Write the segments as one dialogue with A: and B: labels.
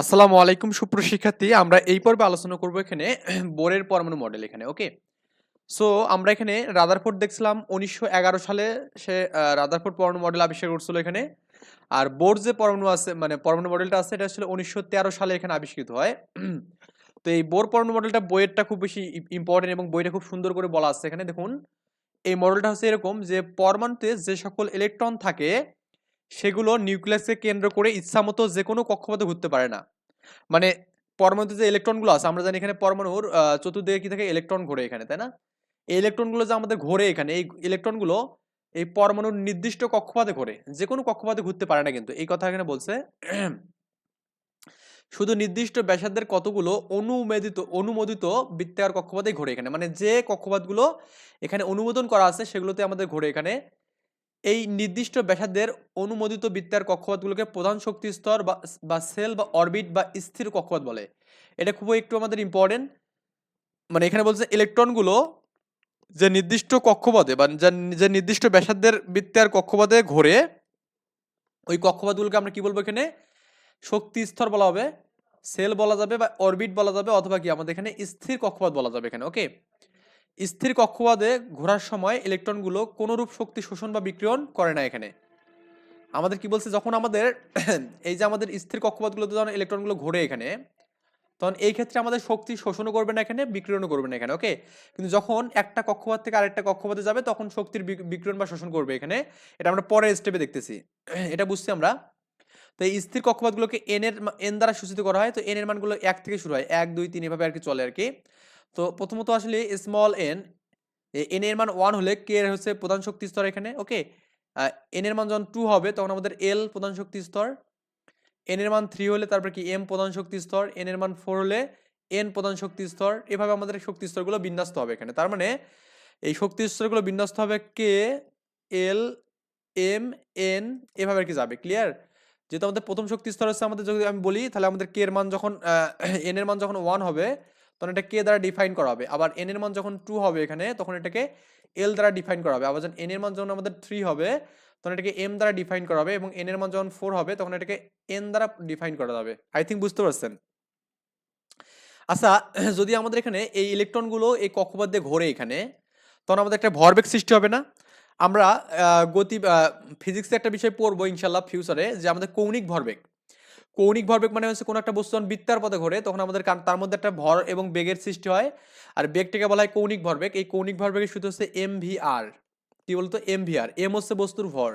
A: আসসালামু আলাইকুম সুপ্রশিক্ষার্থী আমরা এই পর্বে আলোচনা করব এখানে বোরের পরমাণু মডেল এখানে ওকে সো আমরা এখানে রাদারফোর্ড দেখছিলাম, উনিশশো এগারো সালে সে রাদারফোর্ড পরমাণু মডেল আবিষ্কার করছিল এখানে। আর বোর যে পরমাণু আছে মানে পরমাণু মডেলটা আছে, এটা আসলে উনিশশো সালে এখানে আবিষ্কৃত হয়। তো এই বোর পরমাণু মডেলটা বইয়েরটা খুব বেশি ইম্পর্টেন্ট এবং বইটা খুব সুন্দর করে বলা আছে এখানে, দেখুন। এই মডেলটা হচ্ছে এরকম যে, পরমাণুতে যে সকল ইলেকট্রন থাকে সেগুলো নিউক্লিয়াসকে কেন্দ্র করে ইচ্ছামতো যে কোনো কক্ষপথে ঘুরতে পারে না। মানে পরমাণুতে যে ইলেকট্রনগুলো আছে, আমরা জানি এখানে পরমাণুর চতুর্দিকে কি থাকে? ইলেকট্রন ঘোরে এখানে, তাই না? এই ইলেকট্রনগুলো যে আমাদের ঘোরে এখানে, এই ইলেকট্রনগুলো এই পরমাণুর নির্দিষ্ট কক্ষপথে ঘোরে। যে কোনো কক্ষপথে ঘুরতে পারে না কিন্তু। এই কথা এখানে বলছে, শুধু নির্দিষ্ট ব্যাসার্ধের কতগুলো অনুমোদিত অনুমোদিত বৃত্তাকার কক্ষপথেই ঘোরে এখানে। মানে যে কক্ষপথগুলো এখানে অনুমোদন করা আছে, সেগুলোতে আমাদের ঘোরে এখানে এই নির্দিষ্ট ব্যাসার্ধের অনুমোদিত বৃত্তার কক্ষপথগুলোকে প্রধান শক্তি স্তর বা সেল বা অরবিট বা স্থির কক্ষপথ বলে। এটা খুবই একটু আমাদের ইম্পর্টেন্ট মানে এখানে বলছে ইলেকট্রনগুলো যে নির্দিষ্ট কক্ষপথে বা যা- নির্দিষ্ট ব্যাসার্ধের বৃত্তার কক্ষপথে ঘোরে, ওই কক্ষপথগুলোকে আমরা কি বলব এখানে? শক্তি স্তর বলা হবে, সেল বলা যাবে বা অরবিট বলা যাবে অথবা কি আমাদের এখানে স্থির কক্ষপথ বলা যাবে এখানে ওকে স্থির কক্ষপথে ঘোরার সময় ইলেকট্রনগুলো কোনোরূপ শক্তি শোষণ বা বিক্রিয়ন করে না এখানে। আমাদের কি বলছে? যখন আমাদের এই যে আমাদের স্থির কক্ষপথগুলোতে যখন ইলেকট্রনগুলো ঘোরে এখানে, তখন এই ক্ষেত্রে আমাদের শক্তি শোষণও করবে না এখানে বিক্রিয়নও করবে না এখানে ওকে কিন্তু যখন একটা কক্ষপথ থেকে আরেকটা কক্ষপথে যাবে, তখন শক্তির বিক- বিক্রিয়ন বা শোষণ করবে এখানে। এটা আমরা পরের স্টেপে দেখতেছি। এটা বুঝছি আমরা। তো এই স্থির কক্ষপথগুলোকে এন এর এন দ্বারা সূচিত করা হয়। তো এন এর মানগুলো এক থেকে শুরু হয়। এক, দুই, তিন, এভাবে আর কি চলে আর কি। তো প্রথমত আসলে স্মল এন এন এর মান ওয়ান হলে কে হচ্ছে প্রধান শক্তি স্তর এখানে ওকে এন এর মান যখন টু হবে, তখন আমাদের এল প্রধান শক্তি স্তর এন এর মান থ্রি হলে তারপর কি এম প্রধান শক্তি স্তর এন এর মান ফোর হলে এন প্রধান শক্তি স্তর, এভাবে আমাদের শক্তি স্তরগুলো বিন্যস্ত হবে এখানে। তার মানে এই শক্তি স্তরগুলো বিন্যস্ত হবে কে এল এম এন এভাবে আর কি যাবে ক্লিয়ার যেহেতু আমাদের প্রথম শক্তি স্তর হচ্ছে আমাদের যদি আমি বলি, তাহলে আমাদের কে এর মান যখন এন এর মান যখন ওয়ান হবে তখন এটা কে দ্বারা ডিফাইন করা হবে। আবার এন এর মান যখন টু হবে এখানে, তখন এটাকে এল দ্বারা ডিফাইন করা হবে। আবার যখন এন এর মান যখন আমাদের থ্রি হবে, তখন এটাকে এম দ্বারা ডিফাইন করা হবে এবং এন এর মান যখন ফোর হবে, তখন এটাকে এন দ্বারা ডিফাইন করা যাবে। আই থিঙ্ক বুঝতে পারছেন? আচ্ছা যদি আমাদের এখানে এই ইলেকট্রনগুলো এই কক্ষপথ দিয়ে ঘোরে এখানে, তখন আমাদের একটা ভরবেগ সৃষ্টি হবে না? আমরা গতি ফিজিক্সে একটা বিষয় পড়ব ইনশাল্লাহ ফিউচারে যে আমাদের কৌণিক ভরবেগ। কৌণিক ভরবেগ মানে হচ্ছে কোনো একটা বস্তু যখন বৃত্তার পথে ঘোরে, তখন আমাদের তার মধ্যে একটা ভর এবং বেগের সৃষ্টি হয়। আর বেগটাকে বলা হয় কৌণিক ভরবেগ এই কৌণিক ভরবেগের সূত্র হচ্ছে এম ভি আর কি বলতো? এম ভি আর এম হচ্ছে বস্তুর ভর।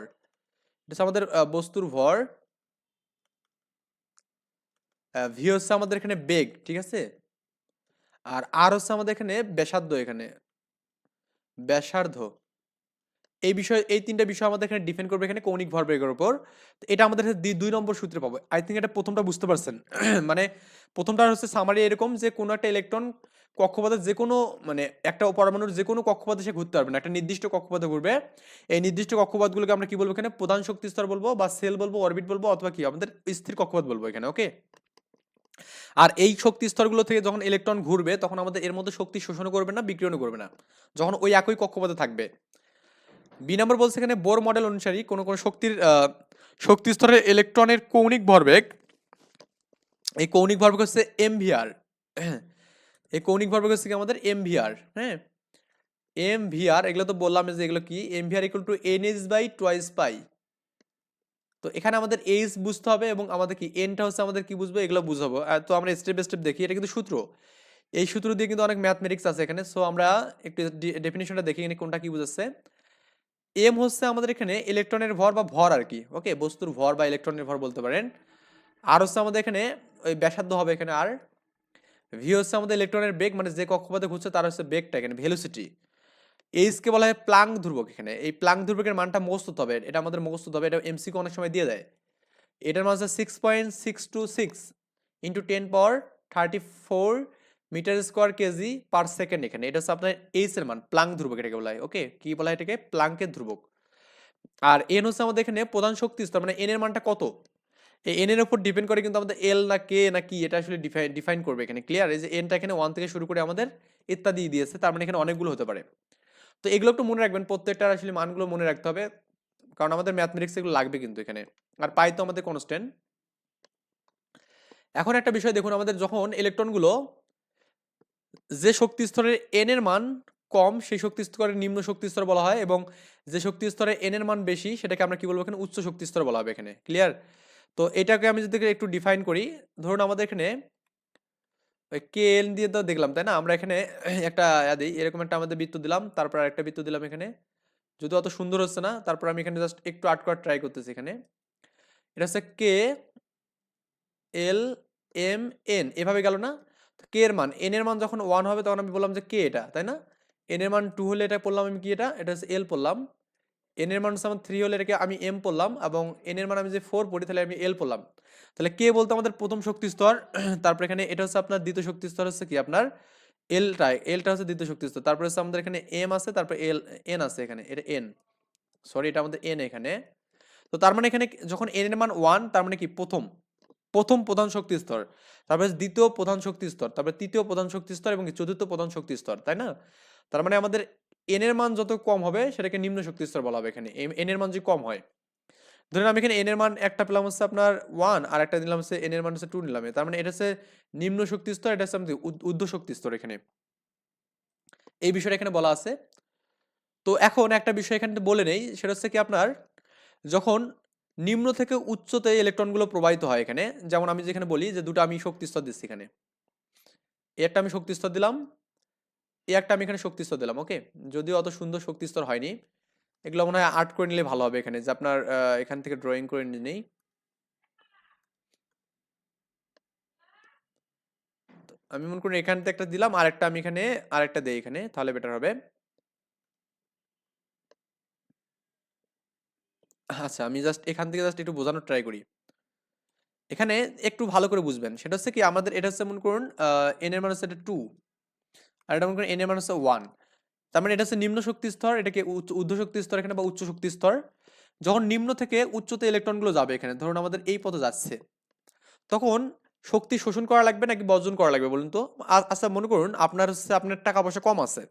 A: এটা আমাদের বস্তুর ভর। ভি হচ্ছে আমাদের এখানে বেগ, ঠিক আছে? আর আর হচ্ছে আমাদের এখানে ব্যাসার্ধ এখানে। ব্যাসার্ধ। এই বিষয়, এই তিনটা বিষয় আমাদের এখানে ডিপেন্ড করবে এখানে কৌণিক ভরবেগের উপর। এটা আমাদের দুই- নম্বর সূত্রে পাবো। আই থিঙ্ক এটা প্রথমটা বুঝতে পারছেন। মানে প্রথমটা হচ্ছে সামারি এরকম যে, কোনো একটা ইলেকট্রন কক্ষপথে যে কোনো মানে একটা পরমাণুর যে কোনো কক্ষপথে সে ঘুরতে পারবে না। একটা নির্দিষ্ট কক্ষপথে ঘুরবে। এই নির্দিষ্ট কক্ষপথগুলোকে আমরা কি বলব এখানে? প্রধান শক্তি স্তর বলব বা সেল বলব অরবিট বলব অথবা কি? আমাদের স্থির কক্ষপথ বলব এখানে ওকে আর এই শক্তি স্তরগুলো থেকে যখন ইলেকট্রন ঘুরবে, তখন আমাদের এর মধ্যে শক্তি শোষণ করবে না বিক্রিয়নও করবে না। যখন ওই একই কক্ষপথে থাকবে। বি নম্বর বলছে এখানে বোর মডেল অনুসারী কোনো কোনো শক্তির শক্তি স্তরের ইলেকট্রনের কৌণিক ভরবেগ। এই কৌণিক ভরবেগ হচ্ছে এম এমভিআর এই কৌণিক ভরবেগ হচ্ছে কি আমাদের এমভিআর হ্যাঁ? এম এমভিআর এগুলো তো বললাম যে এগুলো কি? M MVR equal to N H by twice pi তো এখানে আমাদের এইচ বুঝতে হবে এবং আমাদের কি? এনটা হচ্ছে আমাদের কি বুঝব? এগুলো বুঝাবো। তো আমরা স্টেপ বাই স্টেপ দেখি, এটা কিন্তু সূত্র। এই সূত্র দিয়ে কিন্তু অনেক ম্যাথমেটিক্স আছে এখানে। সো আমরা একটু ডেফিনেশনটা দেখি কোনটা কি বুঝাচ্ছে। এম হচ্ছে আমাদের এখানে ইলেকট্রনের ভর বা ভর আর কি ওকে বস্তুর ভর বা ইলেকট্রনের ভর বলতে পারেন। আর হচ্ছে আমাদের এখানে, ওই ব্যাসার্ধ হবে এখানে আর ভি হচ্ছে আমাদের ইলেকট্রনের বেগ মানে যে কক্ষপথে ঘুরছে তার হচ্ছে বেগটা এখানে ভেলোসিটি এইচকে বলা হয় প্লাং ধ্রুবক এখানে। এই প্লাং ধ্রুবকের মানটা মুখস্থ হতে হবে, এটা আমাদের মুখস্থ হতে হবে, এটা এমসিকে অনেক সময় দিয়ে দেয়। এটার মান হচ্ছে six point six two six into ten power thirty four metre square KG per second এখানে। এটা হচ্ছে আপনার এইচ এর মান প্লাং ধ্রুবক এটাকে বলা হয়, ওকে? কি বলা হয় এটাকে? প্লাঙ্কের ধ্রুবক। আর এন হচ্ছে আমাদের এখানে প্রধান শক্তি স্তর মানে এন এর মানটা কত? এই এন এর উপর ডিপেন্ড করে কিন্তু আমাদের এল না কে না কি, এটা আসলে ডিফাইন ডিফাইন করবে এখানে ক্লিয়ার এই যে এনটা এখানে ওয়ান থেকে শুরু করে আমাদের ইত্যাদি দিয়েছে, তার মানে এখানে অনেকগুলো হতে পারে। তো এগুলো একটু মনে রাখবেন, প্রত্যেকটার আসলে মানগুলো মনে রাখতে হবে, কারণ আমাদের ম্যাথমেটিক্স এগুলো লাগবে কিন্তু এখানে। আর পাই তো আমাদের কনস্ট্যান্ট এখন একটা বিষয় দেখুন, আমাদের যখন ইলেকট্রনগুলো যে শক্তি স্তরের এন এর মান কম, সেই শক্তি স্তরের নিম্ন শক্তি স্তর বলা হয় এবং যে শক্তি স্তরে এন এর মান বেশি, সেটাকে আমরা কি বলব এখানে? উচ্চ শক্তি স্তর বলা হবে এখানে। ক্লিয়ার তো এটাকে আমি যদি একটু ডিফাইন করি, ধরুন আমাদের এখানে কে এল দিয়ে তো দেখলাম, তাই না? আমরা এখানে একটা দিই, এরকম একটা আমাদের বৃত্ত দিলাম, তারপর আরেকটা বৃত্ত দিলাম এখানে। যদি অত সুন্দর হচ্ছে না, তারপর আমি এখানে জাস্ট একটু আট করার ট্রাই করতেছি এখানে। এটা হচ্ছে কে এল এম এন এভাবে গেল না? কে এর মান। এন এর মান যখন ওয়ান হবে, তখন আমি বললাম যে কে এটা, তাই না? এন এর মান টু হলে এটা পড়লাম আমি কি এটা? এটা হচ্ছে এল পড়লাম। এন এর মান হচ্ছে আমার থ্রি হলে এটাকে আমি এম পড়লাম এবং এন এর মান আমি যে ফোর পড়ি, তাহলে আমি এল পড়লাম। তাহলে কে বলতে আমাদের প্রথম শক্তি স্তর, তারপর এখানে এটা হচ্ছে আপনার দ্বিতীয় শক্তি স্তর হচ্ছে কি আপনার? এলটা এলটা হচ্ছে দ্বিতীয় শক্তি স্তর। তারপরে হচ্ছে আমাদের এখানে এম আছে, তারপর এল এন আছে এখানে, এটা এন সরি এটা আমাদের এন এখানে। তো তার মানে এখানে যখন এন এর মান ওয়ান তার মানে কি? প্রথম। প্রথম প্রধান শক্তি স্তর, তারপরে দ্বিতীয় প্রধান শক্তি স্তর, তারপরে তৃতীয় প্রধান শক্তি স্তর এবং চতুর্থ প্রধান শক্তি স্তর, তাই না? তার মানে আমাদের এন এর মান যত কম হবে সেটাকে নিম্ন শক্তি স্তর বলা হবে এখানে। এন এর মান যদি কম হয় ধরেন আমি এখানে এন এর মান একটা পেলাম হচ্ছে আপনার ওয়ান আর একটা দিলাম হচ্ছে এন এর মান হচ্ছে টু নিলাম তার মানে এটা হচ্ছে নিম্ন শক্তি স্তর, এটা হচ্ছে আমাদের ঊর্ধ্ব শক্তি স্তর এখানে। এই বিষয়টা এখানে বলা আছে। তো এখন একটা বিষয় এখানে বলে নেই, সেটা হচ্ছে কি আপনার যখন নিম্ন থেকে উচ্চতে ইলেকট্রনগুলো প্রবাহিত হয় এখানে। যেমন আমি যেখানে বলি যে দুটো আমি শক্তিস্তর দিচ্ছি এখানে। একটা আমি শক্তিস্তর দিলাম এই একটা আমি এখানে শক্তিস্তর দিলাম ওকে যদিও অত সুন্দর শক্তিস্তর হয়নি। এগুলো মনে হয় আর্ট করে নিলে ভালো হবে এখানে, যে আপনার এখান থেকে ড্রয়িং করে নিই। আমি মনে করি এখান থেকে একটা দিলাম আর একটা আমি এখানে, আরেকটা দেই এখানে, তাহলে বেটার হবে। আচ্ছা আমি জাস্ট এখান থেকে জাস্ট একটু বোঝানোর ট্রাই করি। এখানে একটু ভালো করে বুঝবেন। সেটা হচ্ছে কি, আমাদের এটা হচ্ছে মনে করুন এন এর মান হচ্ছে এটা টু আর এটা মনে করুন এন এর মান হচ্ছে ওয়ান তার মানে এটা হচ্ছে নিম্ন শক্তি স্তর, এটাকে উচ্চ শক্তি স্তর এখানে বা উচ্চ শক্তি স্তর। যখন নিম্ন থেকে উচ্চতে ইলেকট্রনগুলো যাবে এখানে, ধরুন আমাদের এই পথে যাচ্ছে, তখন শক্তি শোষণ করা লাগবে নাকি বর্জন করা লাগবে বলুন তো? আচ্ছা মনে করুন, আপনার হচ্ছে, আপনার টাকা পয়সা কম আছে।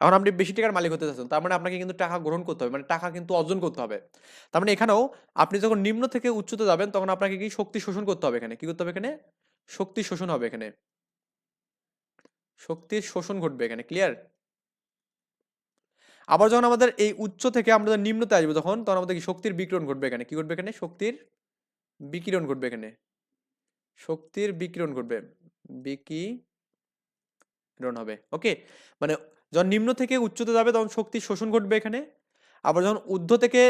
A: এখন আপনি বেশি টাকার মালিক হতে চাচ্ছেন, তার মানে আপনাকে কিন্তু টাকা গ্রহণ করতে হবে মানে টাকা কিন্তু অর্জন করতে হবে। তার মানে এখানেও আপনি যখন নিম্ন থেকে উচ্চতে যাবেন, তখন আপনাকে কি শক্তি শোষণ করতে হবে এখানে? কি করতে হবে এখানে? শক্তি শোষণ হবে এখানে। শক্তির শোষণ ঘটবে এখানে ক্লিয়ার আবার যখন আমাদের এই উচ্চ থেকে আমরা নিম্নতে আসব তখন তখন আমাদের কি শক্তির বিকিরণ ঘটবে এখানে? কি ঘটবে এখানে? শক্তির বিকিরণ ঘটবে এখানে। শক্তির বিকিরণ ঘটবে। বিকিরণ হবে। ওকে মানে যখন নিম্ন থেকে উচ্চতে যাবে, তখন শক্তির শোষণ ঘটবে এখানে। আবার যখন ঊর্ধ্ব থেকে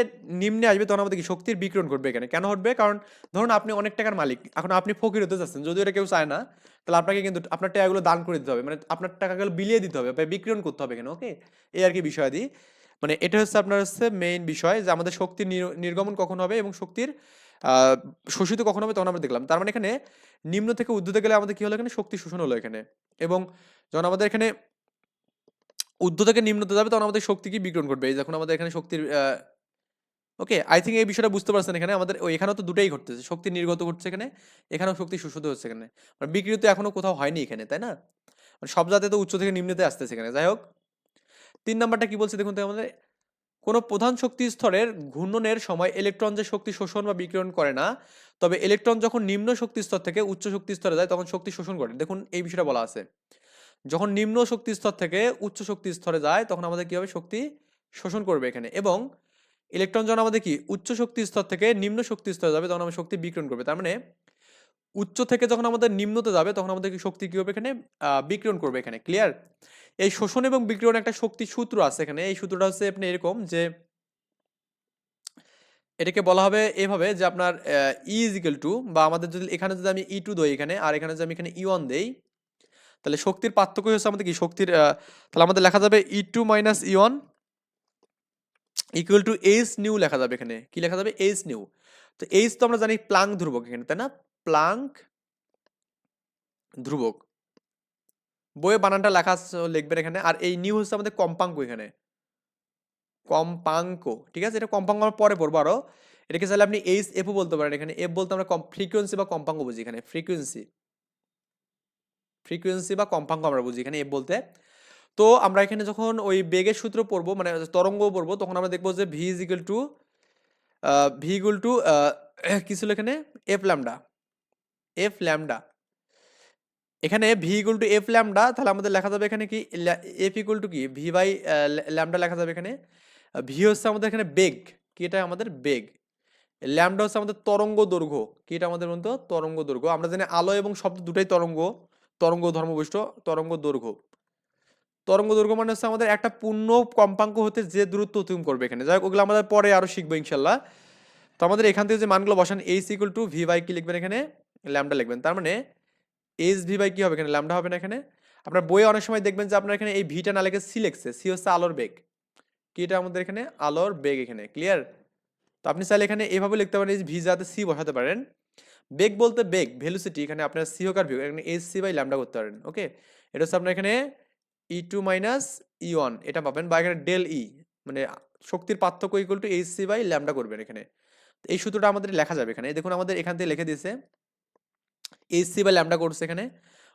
A: নিম্নে আসবে, তখন আমাদের কি শক্তির বিকিরণ ঘটবে এখানে। কেন ঘটবে? কারণ ধরুন আপনি অনেক টাকার মালিক, এখন আপনি ফকির হতে চাচ্ছেন যদি এটা কেউ চায় না, তাহলে আপনাকে কিন্তু আপনার টাকাগুলো দান করে দিতে হবে মানে আপনার টাকাগুলো বিলিয়ে দিতে হবে, বা বিকিরণ করতে হবে এখানে ওকে এই আর কি বিষয়াদি। মানে এটা হচ্ছে আপনার হচ্ছে মেইন বিষয়, যে আমাদের শক্তির নির্গমন কখন হবে এবং শক্তির শোষিত কখন হবে, তখন আমরা দেখলাম। তার মানে এখানে নিম্ন থেকে ঊর্ধ্বতে গেলে আমাদের কি হলো এখানে? শক্তি শোষণ হলো এখানে। এবং যখন আমাদের এখানে ঊর্ধ্ব থেকে নিম্নতে যাবে, তখন আমাদের শক্তি কি ঘটবে? এই যখন আমাদের এখানে শক্তির ওকে আই থিঙ্ক এই বিষয়টা বুঝতে পারছেন এখানে। আমাদের এখানেও তো দুটাই ঘটতেছে। শক্তি নির্গত ঘটছে এখানে, এখানেও শক্তি শোষিত হচ্ছে এখানে। মানে বিকৃত এখনও কোথাও হয়নি এখানে, তাই না? মানে সব জাতে তো উচ্চ থেকে নিম্নতে আসতেছে এখানে। যাই হোক, তিন নাম্বারটা কি বলছে দেখুন তো আমাদের? কোনো প্রধান শক্তি স্তরের ঘূর্ণনের সময় ইলেকট্রন যে শক্তি শোষণ বা বিকিরণ করে না, তবে ইলেকট্রন যখন নিম্ন শক্তি স্তর থেকে উচ্চ শক্তি স্তরে যায়, তখন শক্তি শোষণ করে দেখুন এই বিষয়টা বলা আছে। যখন নিম্ন শক্তি স্তর থেকে উচ্চ শক্তি স্তরে যায়, তখন আমাদের কি হবে? শক্তি শোষণ করবে এখানে। এবং ইলেকট্রন যখন আমাদের কি? উচ্চ শক্তি স্তর থেকে নিম্ন শক্তি স্তরে যাবে, তখন আমাদের শক্তি বিকিরণ করবে। তার মানে উচ্চ থেকে যখন আমাদের নিম্নতে যাবে, তখন আমাদের কি শক্তি কি হবে এখানে? বিকিরণ করবে এখানে। ক্লিয়ার এই শোষণ এবং বিকিরণ একটা শক্তি সূত্র আছে এখানে। এই সূত্রটা হচ্ছে আপনি এরকম যে এটাকে বলা হবে এভাবে যে আপনার ই ইজিক্যাল টু বা আমাদের যদি এখানে যদি আমি ই টু দই এখানে, আর এখানে যদি আমি এখানে ই ওয়ান দেই তাহলে শক্তির পার্থক্য হচ্ছে আমাদের কি? শক্তির তাহলে আমাদের লেখা যাবে E two minus E one equal to H nu লেখা যাবে এখানে। কি লেখা যাবে? এইচ নিউ তো এইচ তো আমরা জানি প্লাঙ্ক ধ্রুবক এখানে, তাই না? প্লাঙ্ক ধ্রুবক। বইয়ে বানানটা লেখা লিখবেন এখানে। আর এই নিউ হচ্ছে আমাদের কম্পাঙ্ক এখানে। কম্পাঙ্ক, ঠিক আছে? এটা কম্পাঙ্ক আমরা পরে পড়ব আরও। এটাকে চাইলে আপনি এইচ এফও বলতে পারেন। এখানে এফ বলতে আমরা ফ্রিকোয়েন্সি বা কম্পাঙ্ক বুঝি এখানে। ফ্রিকোয়েন্সি ফ্রিকোয়েন্সি বা কম্পাঙ্ক আমরা বুঝি, এখানে এফ বলতে। তো আমরা এখানে যখন ওই বেগের সূত্র পড়ব মানে তরঙ্গ পড়ব, তখন আমরা দেখব যে V is equal to V equal to কি ছিল এখানে? এফ ল্যামডা এফ ল্যামডা এখানে V equal to F lambda তাহলে আমাদের লেখা যাবে এখানে কি? এফ ইকুয়াল টু কি? ভি বাই ল্যামডা লেখা যাবে এখানে। ভি হচ্ছে আমাদের এখানে বেগ। কি এটা আমাদের? বেগ। ল্যামডা হচ্ছে আমাদের তরঙ্গ দৈর্ঘ্য। কি এটা আমাদের বলতো তরঙ্গ দৈর্ঘ্য। আমরা জানি আলো এবং শব্দ দুটাই তরঙ্গ। তরঙ্গ ধর্মবৈষ্ট তরঙ্গ দৈর্ঘ্য। তরঙ্গ দৈর্ঘ্য মানে হচ্ছে আমাদের একটা পূর্ণ কম্পাঙ্ক হতে যে দূরত্ব অতিক্রম করবে এখানে। যাই হোক, ওগুলো আমাদের পরে আরও শিখব ইনশাল্লাহ। তো আমাদের এখান থেকে যে মানগুলো বসান H equal to V by কি লিখবেন এখানে? ল্যামডা লিখবেন। তার মানে এইচ ভি বাই কি হবে এখানে? ল্যামডা হবে না এখানে? আপনার বইয়ে অনেক সময় দেখবেন যে আপনার এখানে এই ভিটা না লেখে সি লেখছে। সি হচ্ছে আলোর বেগ। কি এটা আমাদের এখানে? আলোর বেগ এখানে। ক্লিয়ার তো আপনি চাইলে এখানে এভাবে লিখতে পারেন, এই ভি যাতে সি বসাতে পারেন। বেগ বলতে বেগ ভেলুসিটি এখানে আপনার সি হোক আর ভি এখানে এস সি বাই ল্যামডা করতে পারেন ওকে এটা হচ্ছে আপনার এখানে E two minus E one এটা পাবেন, বা এখানে ডেল ই মানে শক্তির পার্থক্য equal to H C by lambda করবেন এখানে। এই সূত্রটা আমাদের লেখা যাবে এখানে। দেখুন, আমাদের এখান থেকে লিখে দিয়েছে এইচ সি বাই ল্যামডা করছে এখানে,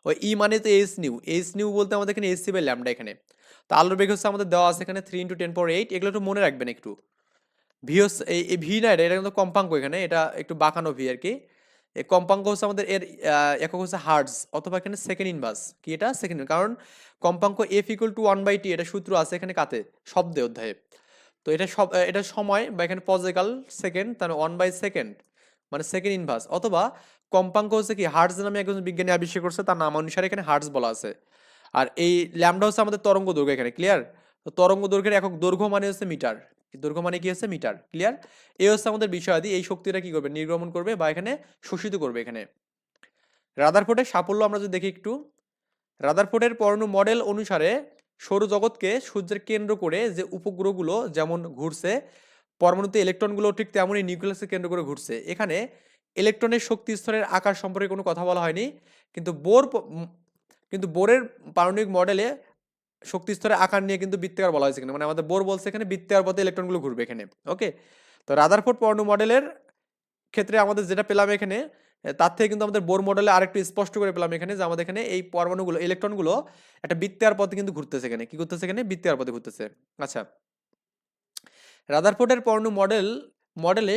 A: ওই ই মানে তো এইচ নিউ এইচ নিউ বলতে আমাদের এখানে এইচ সি বাই ল্যামডা এখানে। তো আলোর বেগ হচ্ছে আমাদের দেওয়া আছে এখানে থ্রি ইন্টু টেন পর এইট এগুলো একটু মনে রাখবেন একটু। ভি হচ্ছে এই এই ভি না, এটা এটা কিন্তু কম্পাঙ্ক এখানে, এটা একটু বাঁকানো ভি আর কি। এই কম্পাঙ্ক হচ্ছে আমাদের এর একক হচ্ছে হার্টস, অথবা এখানে সেকেন্ড ইনভার্স কি এটা? সেকেন্ড কারণ কম্পাঙ্ক F equal to one by T এটা সূত্র আছে এখানে কাতে, শব্দে অধ্যায়ে। তো এটা সব এটা সময় বা এখানে পজিক্যাল সেকেন্ড তার ওয়ান বাই সেকেন্ড মানে সেকেন্ড ইনভার্স অথবা কম্পাঙ্ক হচ্ছে কি, হার্টস নামে একজন বিজ্ঞানী আবিষ্কার করছে, তার নাম অনুসারে এখানে হার্টস বলা আছে। আর এই ল্যামডা হচ্ছে আমাদের তরঙ্গ দৈর্ঘ্য এখানে ক্লিয়ার তো তরঙ্গ দৈর্ঘ্যের একক দৈর্ঘ্য মানে হচ্ছে মিটার। দৈর্ঘ্য মানে কি হচ্ছে মিটার, ক্লিয়ার? এই হচ্ছে আমাদের বিষয়াদি, এই শক্তিটা কি করবে? নির্গমন করবে বা এখানে শোষিত করবে এখানে। রাদারফোর্ডের সাফল্য আমরা যদি দেখি একটু, রাদার রাদারফোর্ডের পরমাণু মডেল অনুসারে সৌরজগৎকে সূর্যের কেন্দ্র করে যে উপগ্রহগুলো যেমন ঘুরছে, পরমাণুতে ইলেকট্রনগুলো ঠিক তেমনই নিউক্লিয়াসকে কেন্দ্র করে ঘুরছে। এখানে ইলেকট্রনের শক্তি স্তরের আকার সম্পর্কে কোনো কথা বলা হয়নি, কিন্তু বোর কিন্তু বোরের পারমাণবিক মডেলে শক্তি স্তরের আকার নিয়ে কিন্তু বৃত্তাকার বলা হয়েছে এখানে মানে আমাদের বোর বলছে এখানে বৃত্তাকার পথে ইলেকট্রনগুলো ঘুরবে এখানে ওকে তো রাদারফোর্ড পরমাণু মডেলের ক্ষেত্রে আমাদের যেটা পেলাম এখানে তার থেকে কিন্তু আমাদের বোর মডেলে আরেকটু স্পষ্ট করে পেলাম এখানে যে আমাদের এখানে এই পরমাণুগুলো ইলেকট্রনগুলো একটা বৃত্তাকার পথে কিন্তু ঘুরতেছে এখানে। কি করতেছে এখানে? বৃত্তাকার পথে ঘুরতেছে। আচ্ছা। রাদারফোর্ডের পরমাণু মডেল মডেলে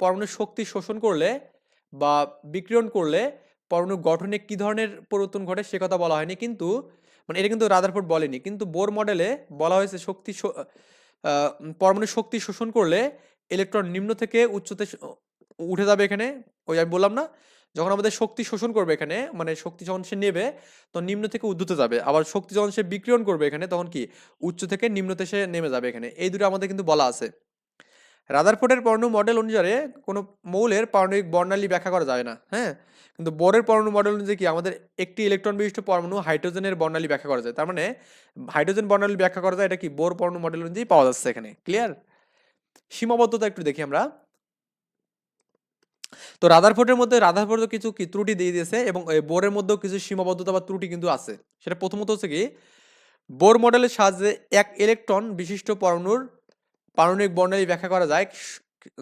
A: পরমাণুর শক্তি শোষণ করলে বা বিকিরণ করলে পরমাণু গঠনে কি ধরনের পরিবর্তন ঘটে সে কথা বলা হয়নি। কিন্তু মানে এটা কিন্তু রাদারফোর্ড বলেনি। কিন্তু বোর মডেলে বলা হয়েছে শক্তি পরমাণুর শক্তি শোষণ করলে ইলেকট্রন নিম্ন থেকে উচ্চতে উঠে যাবে এখানে। ওই আমি বললাম না, যখন আমাদের শক্তি শোষণ করবে এখানে মানে শক্তি যখন সে নেবে, তখন নিম্ন থেকে উদ্ধতে যাবে। আবার শক্তি যখন সে বিকিরণ করবে এখানে, তখন কি? উচ্চ থেকে নিম্নতে সে নেমে যাবে এখানে। এই দুটো আমাদের কিন্তু বলা আছে। রাদারফোর্ডের পরমাণু মডেল অনুসারে কোনো মৌলের পারমাণবিক বর্ণালী ব্যাখ্যা করা যায় না। হ্যাঁ? কিন্তু বোরের পরমাণু মডেল অনুযায়ী কি আমাদের একটি ইলেকট্রন বিশিষ্ট পরমাণু হাইড্রোজেনের বর্ণালী ব্যাখ্যা করা যায়? তার মানে হাইড্রোজেন বর্ণালী ব্যাখ্যা করা যায়, এটা কি বোর পরমাণু মডেল অনুযায়ী পাওয়া যাচ্ছে এখানে ক্লিয়ার সীমাবদ্ধতা একটু দেখি আমরা। তো রাদারফোর্ডের মধ্যে রাদারফোর্ড কিছু কি ত্রুটি দিয়ে দিয়েছে এবং বোরের মধ্যেও কিছু সীমাবদ্ধতা বা ত্রুটি কিন্তু আছে। সেটা প্রথমত হচ্ছে কি, বোর মডেলের সাহায্যে এক ইলেকট্রন বিশিষ্ট পরমাণুর পারমাণবিক বর্ণালী ব্যাখ্যা করা যায়।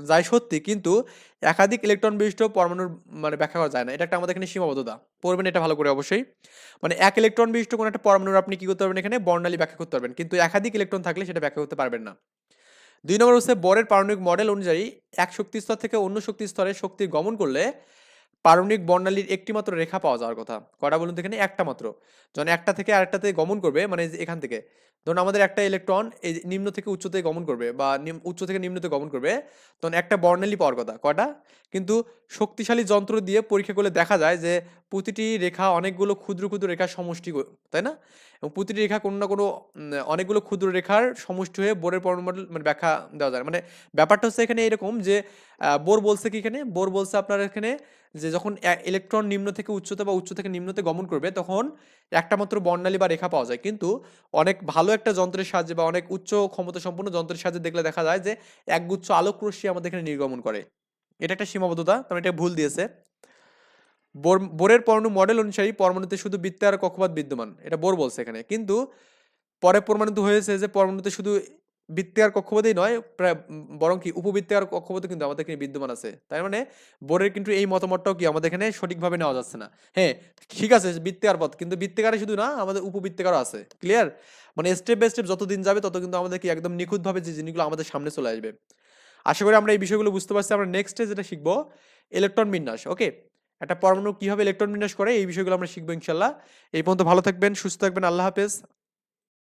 A: যায় সত্যি, কিন্তু একাধিক ইলেকট্রন বিশিষ্ট পরমাণুর মানে ব্যাখ্যা করা যায় না। এটা একটা আমাদের এখানে সীমাবদ্ধতা। পড়বেন এটা ভালো করে অবশ্যই। মানে এক ইলেকট্রন বিশিষ্ট কোনো একটা পরমাণুর আপনি কী করতে পারবেন এখানে? বর্ণালী ব্যাখ্যা করতে পারবেন। কিন্তু একাধিক ইলেকট্রন থাকলে সেটা ব্যাখ্যা করতে পারবেন না। দুই নম্বর হচ্ছে বরের পারমাণবিক মডেল অনুযায়ী এক শক্তিস্তর থেকে অন্য শক্তি স্তরে শক্তি গমন করলে পারমাণবিক বর্ণালীর একটিমাত্র রেখা পাওয়া যাওয়ার কথা। কটা বলুন তো এখানে? একটা মাত্র। যখন একটা থেকে আরেকটাতে গমন করবে মানে এখান থেকে ধরুন আমাদের একটা ইলেকট্রন এই নিম্ন থেকে উচ্চতে গমন করবে বা উচ্চ থেকে নিম্নতে গমন করবে, তখন একটা বর্ণালী পাওয়ার কথা। কটা কিন্তু শক্তিশালী যন্ত্র দিয়ে পরীক্ষা করলে দেখা যায় যে প্রতিটি রেখা অনেকগুলো ক্ষুদ্র ক্ষুদ্র রেখার সমষ্টি তাই না? এবং প্রতিটি রেখা কোনো না কোনো অনেকগুলো ক্ষুদ্র রেখার সমষ্টি হয়ে বোরের পরমাণু মানে ব্যাখ্যা দেওয়া যায়। মানে ব্যাপারটা হচ্ছে এখানে এরকম যে বোর বলছে কি এখানে? বোর বলছে আপনার এখানে যে, যখন ইলেকট্রন নিম্ন থেকে উচ্চতা বা উচ্চ থেকে নিম্নতে গমন করবে, তখন একটা মাত্র বর্ণালী বা রেখা পাওয়া যায়। কিন্তু অনেক ভালো একটা যন্ত্রের সাহায্যে বা অনেক উচ্চ ক্ষমতা সম্পন্ন যন্ত্রের সাহায্যে দেখলে দেখা যায় যে, একগুচ্ছ আলোক রশ্মি আমাদের এখানে নির্গমন করে। এটা একটা সীমাবদ্ধতা কারণ এটা ভুল দিয়েছে। বোর, বোরের পরমাণু মডেল অনুসারী পরমাণুতে শুধু বৃত্তে আর কক্ষপথ বিদ্যমান। এটা বোর বলছে এখানে। কিন্তু পরে প্রমাণিত হয়েছে যে পরমাণুতে শুধু বৃত্তাকার কক্ষপথেই নয়, প্রায় বরং কি উপবৃত্তাকার কক্ষপথ কিন্তু আমাদের এখানে বিদ্যমান আছে। তার মানে বোরের কিন্তু এই মতামতটাও কি আমাদের এখানে সঠিকভাবে নেওয়া যাচ্ছে না। হ্যাঁ ঠিক আছে, বৃত্তে আর পথ, কিন্তু বৃত্তাকারে শুধু না, আমাদের উপবৃত্তাকারও আছে। ক্লিয়ার মানে স্টেপ বাই স্টেপ যত দিন যাবে, তত কিন্তু আমাদের কি একদম নিখুঁতভাবে যে জিনিসগুলো আমাদের সামনে চলে আসবে। আশা করি আমরা এই বিষয়গুলো বুঝতে পারছি। আমরা নেক্সটে যেটা শিখব ইলেকট্রন বিন্যাস ওকে একটা পরমাণু কীভাবে ইলেকট্রন বিন্যাস করে, এই বিষয়গুলো আমরা শিখব ইনশাল্লাহ এই পর্যন্ত ভালো থাকবেন, সুস্থ থাকবেন, আল্লাহ হাফেজ।